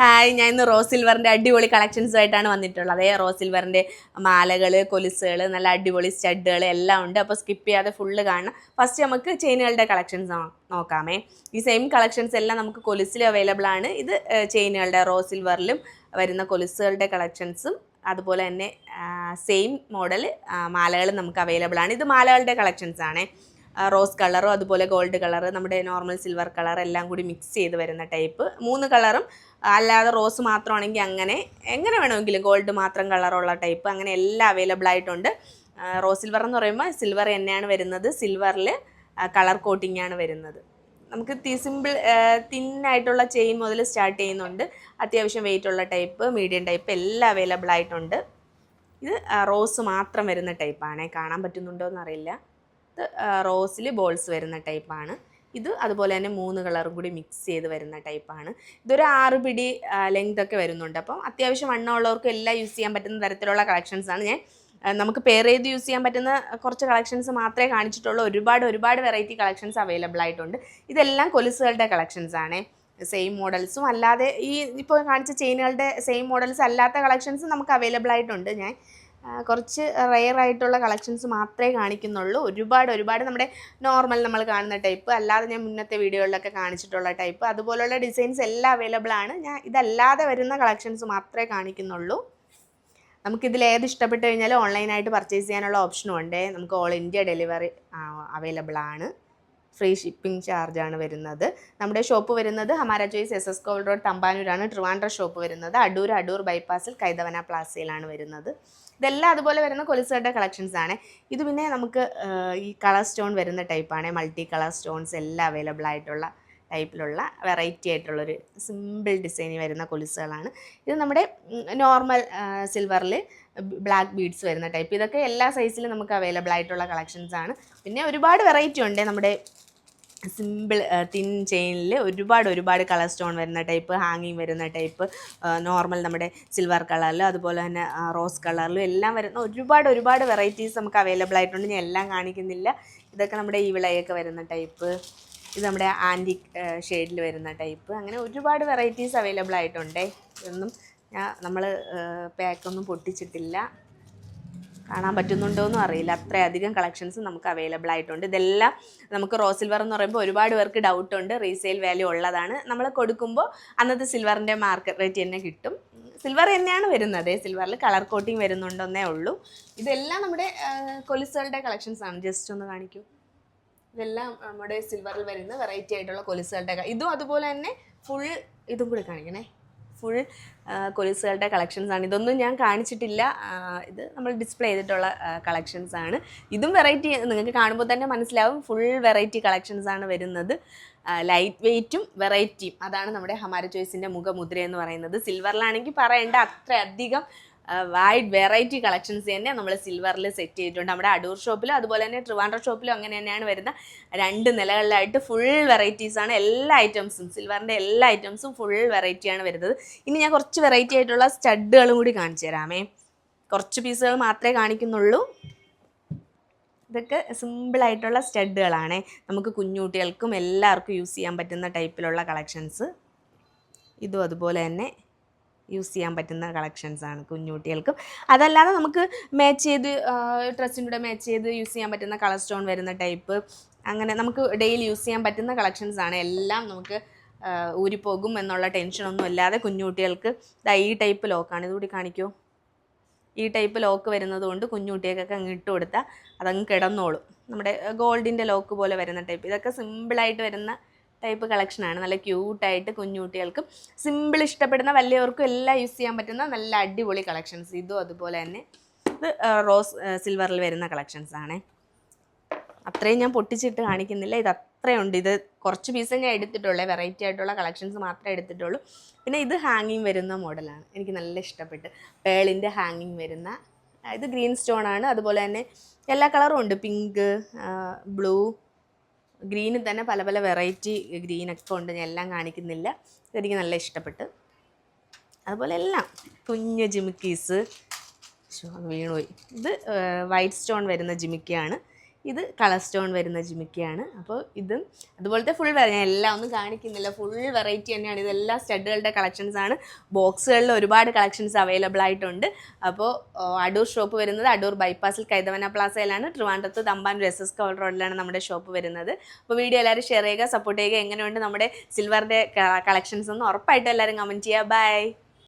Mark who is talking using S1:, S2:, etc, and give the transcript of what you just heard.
S1: Hi ഞാൻ ഇന്ന് rose സിൽവറിന്റെ അടിപൊളി കളക്ഷൻസുമായിട്ടാണ് വന്നിട്ടുള്ളത്. അതേ റോസ് സിൽവറിന്റെ മാലകൾ കൊലുസുകൾ നല്ല അടിപൊളി സ്റ്റഡുകൾ എല്ലാം ഉണ്ട്. അപ്പോൾ സ്കിപ്പ് ചെയ്യാതെ ഫുള്ള് കാണണം. ഫസ്റ്റ് നമുക്ക് ചെയിനുകളുടെ കളക്ഷൻസ് നോക്കാമേ. ഈ സെയിം കളക്ഷൻസ് എല്ലാം നമുക്ക് കൊലുസിൽ അവൈലബിൾ ആണ്. ഇത് ചെയിനുകളുടെ റോസ് സിൽവറിലും വരുന്ന കൊലുസുകളുടെ കളക്ഷൻസും അതുപോലെ തന്നെ സെയിം മോഡൽ മാലകൾ നമുക്ക് അവൈലബിൾ ആണ്. ഇത് മാലകളുടെ കളക്ഷൻസ് ആണേ. റോസ് കളറും അതുപോലെ ഗോൾഡ് കളർ നമ്മുടെ നോർമൽ സിൽവർ കളർ എല്ലാം കൂടി മിക്സ് ചെയ്ത് വരുന്ന ടൈപ്പ് മൂന്ന് കളറും അല്ലാതെ റോസ് മാത്രമാണെങ്കിൽ അങ്ങനെ എങ്ങനെ വേണമെങ്കിലും ഗോൾഡ് മാത്രം കളറുള്ള ടൈപ്പ് അങ്ങനെ എല്ലാം അവൈലബിൾ ആയിട്ടുണ്ട്. റോസ് സിൽവർ എന്ന് പറയുമ്പോൾ സിൽവർ തന്നെയാണ് വരുന്നത്. സിൽവറിൽ കളർ കോട്ടിംഗ് ആണ് വരുന്നത്. നമുക്ക് തി സിമ്പിൾ തിന്നായിട്ടുള്ള ചെയിൻ മുതൽ സ്റ്റാർട്ട് ചെയ്യുന്നുണ്ട്. അത്യാവശ്യം വെയിറ്റ് ഉള്ള ടൈപ്പ് മീഡിയം ടൈപ്പ് എല്ലാം അവൈലബിൾ ആയിട്ടുണ്ട്. ഇത് റോസ് മാത്രം വരുന്ന ടൈപ്പാണേ കാണാൻ പറ്റുന്നുണ്ടോ എന്നറിയില്ല. ഇത് റോസിൽ ബോൾസ് വരുന്ന ടൈപ്പാണ്. ഇത് അതുപോലെ തന്നെ മൂന്ന് കളറും കൂടി മിക്സ് ചെയ്ത് വരുന്ന ടൈപ്പാണ്. ഇതൊരു ആറ് പിടി ലെങ്ത് ഒക്കെ വരുന്നുണ്ട്. അപ്പം അത്യാവശ്യം വണ്ണമുള്ളവർക്ക് എല്ലാം യൂസ് ചെയ്യാൻ പറ്റുന്ന തരത്തിലുള്ള കളക്ഷൻസ് ആണ്. ഞാൻ നമുക്ക് പെയർ ചെയ്ത് യൂസ് ചെയ്യാൻ പറ്റുന്ന കുറച്ച് കളക്ഷൻസ് മാത്രമേ കാണിച്ചിട്ടുള്ളൂ. ഒരുപാട് ഒരുപാട് വെറൈറ്റി കളക്ഷൻസ് അവൈലബിൾ ആയിട്ടുണ്ട്. ഇതെല്ലാം കൊലുസുകളുടെ കളക്ഷൻസ് ആണ്. സെയിം മോഡൽസും അല്ലാതെ ഈ ഇപ്പോൾ കാണിച്ച ചെയിനുകളുടെ സെയിം മോഡൽസ് അല്ലാത്ത കളക്ഷൻസും നമുക്ക് അവൈലബിൾ ആയിട്ടുണ്ട്. ഞാൻ കുറച്ച് റെയർ ആയിട്ടുള്ള കളക്ഷൻസ് മാത്രമേ കാണിക്കുന്നുള്ളൂ. ഒരുപാട് ഒരുപാട് നമ്മുടെ നോർമൽ നമ്മൾ കാണുന്ന ടൈപ്പ് അല്ലാതെ ഞാൻ മുന്നത്തെ വീഡിയോകളിലൊക്കെ കാണിച്ചിട്ടുള്ള ടൈപ്പ് അതുപോലുള്ള ഡിസൈൻസ് എല്ലാം അവൈലബിൾ ആണ്. ഞാൻ ഇതല്ലാതെ വരുന്ന കളക്ഷൻസ് മാത്രമേ കാണിക്കുന്നുള്ളൂ. നമുക്കിതിൽ ഏത് ഇഷ്ടപ്പെട്ട് കഴിഞ്ഞാലും ഓൺലൈനായിട്ട് പർച്ചേസ് ചെയ്യാനുള്ള ഓപ്ഷനും ഉണ്ട്. നമുക്ക് ഓൾ ഇന്ത്യ ഡെലിവറി അവൈലബിൾ ആണ്. ഫ്രീ ഷിപ്പിംഗ് ചാർജാണ് വരുന്നത്. നമ്മുടെ ഷോപ്പ് വരുന്നത് ഹമാര ചോയ്സ് എസ് എസ് കോൾ റോഡ് തമ്പാനൂരാണ്. ട്രിവാൻഡ്ര ഷോപ്പ് വരുന്നത്. അടൂർ അടൂർ ബൈപ്പാസിൽ കൈതവന പ്ലാസയിലാണ് വരുന്നത്. ഇതെല്ലാം അതുപോലെ വരുന്ന കൊലിസുകളുടെ കളക്ഷൻസ് ആണ്. ഇത് പിന്നെ നമുക്ക് ഈ കളർ സ്റ്റോൺ വരുന്ന ടൈപ്പാണ്. മൾട്ടി കളർ സ്റ്റോൺസ് എല്ലാം അവൈലബിൾ ആയിട്ടുള്ള ടൈപ്പിലുള്ള വെറൈറ്റി ആയിട്ടുള്ളൊരു സിമ്പിൾ ഡിസൈനിൽ വരുന്ന കൊലുസുകളാണ്. ഇത് നമ്മുടെ നോർമൽ സിൽവറിൽ ബ്ലാക്ക് ബീഡ്സ് വരുന്ന ടൈപ്പ്. ഇതൊക്കെ എല്ലാ സൈസിലും നമുക്ക് അവൈലബിൾ ആയിട്ടുള്ള കളക്ഷൻസ് ആണ്. പിന്നെ ഒരുപാട് വെറൈറ്റി ഉണ്ട്. നമ്മുടെ സിമ്പിൾ തിൻ ചെയിനിൽ ഒരുപാട് ഒരുപാട് കളർ സ്റ്റോൺ വരുന്ന ടൈപ്പ് ഹാങ്ങിങ് വരുന്ന ടൈപ്പ് നോർമൽ നമ്മുടെ സിൽവർ കളറിലും അതുപോലെ തന്നെ റോസ് കളറിലും എല്ലാം വരുന്ന ഒരുപാട് ഒരുപാട് വെറൈറ്റീസ് നമുക്ക് അവൈലബിൾ ആയിട്ടുണ്ട്. ഞാൻ എല്ലാം കാണിക്കുന്നില്ല. ഇതൊക്കെ നമ്മുടെ ഈ വിളയൊക്കെ വരുന്ന ടൈപ്പ്. ഇത് നമ്മുടെ ആന്റിക് ഷെയ്ഡിൽ വരുന്ന ടൈപ്പ് അങ്ങനെ ഒരുപാട് വെറൈറ്റീസ് അവൈലബിൾ ആയിട്ടുണ്ടേ. ഇതൊന്നും ഞാൻ നമ്മൾ പാക്കൊന്നും പൊട്ടിച്ചിട്ടില്ല. കാണാൻ പറ്റുന്നുണ്ടോ എന്നും അറിയില്ല. അത്രയധികം കളക്ഷൻസ് നമുക്ക് അവൈലബിൾ ആയിട്ടുണ്ട്. ഇതെല്ലാം നമുക്ക് റോ സിൽവർ എന്ന് പറയുമ്പോൾ ഒരുപാട് പേർക്ക് ഡൗട്ട് ഉണ്ട്. റീസെയിൽ വാല്യൂ ഉള്ളതാണ്. നമ്മൾ കൊടുക്കുമ്പോൾ അന്നത്തെ സിൽവറിന്റെ മാർക്കറ്റ് റേറ്റ് തന്നെ കിട്ടും. സിൽവർ തന്നെയാണ് വരുന്നത്. സിൽവറിൽ കളർ കോട്ടിങ് വരുന്നുണ്ടെന്നേ ഉള്ളൂ. ഇതെല്ലാം നമ്മുടെ കൊലുസുകളുടെ കളക്ഷൻസ് ആണ്. ജസ്റ്റ് ഒന്ന് കാണിക്കൂ. ഇതെല്ലാം നമ്മുടെ സിൽവറിൽ വരുന്ന വെറൈറ്റി ആയിട്ടുള്ള കൊലുസുകളുടെ ഇതും അതുപോലെ തന്നെ ഫുൾ ഇതും കൂടി കാണിക്കണേ. ഫുൾ കൊലുസുകളുടെ കളക്ഷൻസ് ആണ്. ഇതൊന്നും ഞാൻ കാണിച്ചിട്ടില്ല. ഇത് നമ്മൾ ഡിസ്പ്ലേ ചെയ്തിട്ടുള്ള കളക്ഷൻസ് ആണ്. ഇതും വെറൈറ്റി നിങ്ങൾക്ക് കാണുമ്പോൾ തന്നെ മനസ്സിലാവും. ഫുൾ വെറൈറ്റി കളക്ഷൻസ് ആണ് വരുന്നത്. ലൈറ്റ് വെയ്റ്റും വെറൈറ്റിയും അതാണ് നമ്മുടെ ഹമാര ചോയ്സിന്റെ മുഖമുദ്ര എന്ന് പറയുന്നത്. സിൽവറിലാണെങ്കിൽ പറയേണ്ട അത്രയധികം വൈഡ് വെറൈറ്റി കളക്ഷൻസ് തന്നെ നമ്മൾ സിൽവറിൽ സെറ്റ് ചെയ്തിട്ടുണ്ട്. നമ്മുടെ അടൂർ ഷോപ്പിലും അതുപോലെ തന്നെ ട്രിവാൻഡ്ര ഷോപ്പിലും അങ്ങനെ തന്നെയാണ് വരുന്ന രണ്ട് നിലകളിലായിട്ട് ഫുൾ വെറൈറ്റീസ് ആണ് എല്ലാ ഐറ്റംസും സിൽവറിന്റെ എല്ലാ ഐറ്റംസും ഫുൾ വെറൈറ്റിയാണ് വരുന്നത്. ഇനി ഞാൻ കുറച്ച് വെറൈറ്റി ആയിട്ടുള്ള സ്റ്റഡുകളും കൂടി കാണിച്ചു തരാമേ. കുറച്ച് പീസുകൾ മാത്രമേ കാണിക്കുന്നുള്ളൂ. ഇതൊക്കെ സിമ്പിളായിട്ടുള്ള സ്റ്റഡുകളാണ് നമുക്ക് കുഞ്ഞുകുട്ടികൾക്കും എല്ലാവർക്കും യൂസ് ചെയ്യാൻ പറ്റുന്ന ടൈപ്പിലുള്ള കളക്ഷൻസ് ഇതും അതുപോലെ തന്നെ യൂസ് ചെയ്യാൻ പറ്റുന്ന കളക്ഷൻസ് ആണ് കുഞ്ഞുകുട്ടികൾക്കും. അതല്ലാതെ നമുക്ക് മാച്ച് ചെയ്ത് ഡ്രസ്സിന്റെ മാച്ച് ചെയ്ത് യൂസ് ചെയ്യാൻ പറ്റുന്ന കളർ സ്റ്റോൺ വരുന്ന ടൈപ്പ് അങ്ങനെ നമുക്ക് ഡെയിലി യൂസ് ചെയ്യാൻ പറ്റുന്ന കളക്ഷൻസ് ആണ്. എല്ലാം നമുക്ക് ഊരിപ്പോകും എന്നുള്ള ടെൻഷനൊന്നും ഇല്ലാതെ കുഞ്ഞുകുട്ടികൾക്ക് ഇതാ ഈ ടൈപ്പ് ലോക്കാണ് ഇതുകൂടി കാണിക്കൂ. ഈ ടൈപ്പ് ലോക്ക് വരുന്നത് കൊണ്ട് കുഞ്ഞുകുട്ടികൾക്കൊക്കെ അങ്ങ് ഇട്ട് കൊടുത്താൽ അതങ്ങ് കിടന്നോളും. നമ്മുടെ ഗോൾഡിന്റെ ലോക്ക് പോലെ വരുന്ന ടൈപ്പ് ഇതൊക്കെ സിമ്പിളായിട്ട് വരുന്ന ടൈപ്പ് കളക്ഷനാണ് നല്ല ക്യൂട്ടായിട്ട് കുഞ്ഞുകുട്ടികൾക്കും സിമ്പിൾ ഇഷ്ടപ്പെടുന്ന വലിയവർക്കും എല്ലാം യൂസ് ചെയ്യാൻ പറ്റുന്ന നല്ല അടിപൊളി കളക്ഷൻസ് ഇതും അതുപോലെ തന്നെ. ഇത് റോസ് സിൽവറിൽ വരുന്ന കളക്ഷൻസ് ആണ്. അത്രയും ഞാൻ പൊട്ടിച്ചിട്ട് കാണിക്കുന്നില്ല. ഇത് അത്രയുണ്ട്. ഇത് കുറച്ച് പീസേ ഞാൻ എടുത്തിട്ടുള്ളൂ. വെറൈറ്റി ആയിട്ടുള്ള കളക്ഷൻസ് മാത്രമേ എടുത്തിട്ടുള്ളൂ. പിന്നെ ഇത് ഹാങ്ങിങ് വരുന്ന മോഡലാണ് എനിക്ക് നല്ല ഇഷ്ടപ്പെട്ട്. പേളിന്റെ ഹാങ്ങിങ് വരുന്ന ഇത് ഗ്രീൻ സ്റ്റോൺ ആണ്. അതുപോലെ തന്നെ എല്ലാ കളറും ഉണ്ട്. പിങ്ക് ബ്ലൂ ഗ്രീനിൽ തന്നെ പല പല വെറൈറ്റി ഗ്രീനൊക്കെ ഉണ്ട്. ഞാൻ എല്ലാം കാണിക്കുന്നില്ല. ഇതെനിക്ക് നല്ല ഇഷ്ടപ്പെട്ട്. അതുപോലെ എല്ലാം. കുഞ്ഞ് ജിമിക്കീസ്. വീണുപോയി. ഇത് വൈറ്റ് സ്റ്റോൺ വരുന്ന ജിമിക്കിയാണ്. ഇത് കളർ സ്റ്റോൺ വരുന്ന ജിമിക്കയാണ്. അപ്പോൾ ഇതും അതുപോലത്തെ ഫുൾ ഞാൻ എല്ലാം ഒന്നും കാണിക്കുന്നില്ല. ഫുൾ വെറൈറ്റി തന്നെയാണ്. ഇതെല്ലാം സ്റ്റഡുകളുടെ കളക്ഷൻസ് ആണ്. ബോക്സുകളിൽ ഒരുപാട് കളക്ഷൻസ് അവൈലബിൾ ആയിട്ടുണ്ട്. അപ്പോൾ അടൂർ ഷോപ്പ് വരുന്നത് അടൂർ ബൈപ്പാസിൽ കൈതവന പ്ലാസയിലാണ് ട്രിവാൻഡ്രത്ത് തമ്പാൻ എസ് എസ് കവർ റോഡിലാണ് നമ്മുടെ ഷോപ്പ് വരുന്നത്. അപ്പോൾ വീഡിയോ എല്ലാവരും ഷെയർ ചെയ്യുക സപ്പോർട്ട് ചെയ്യുക. എങ്ങനെയുണ്ട് നമ്മുടെ സിൽവറിന്റെ കളക്ഷൻസ് ഒന്ന് ഉറപ്പായിട്ടും എല്ലാവരും കമന്റ് ചെയ്യുക. ബൈ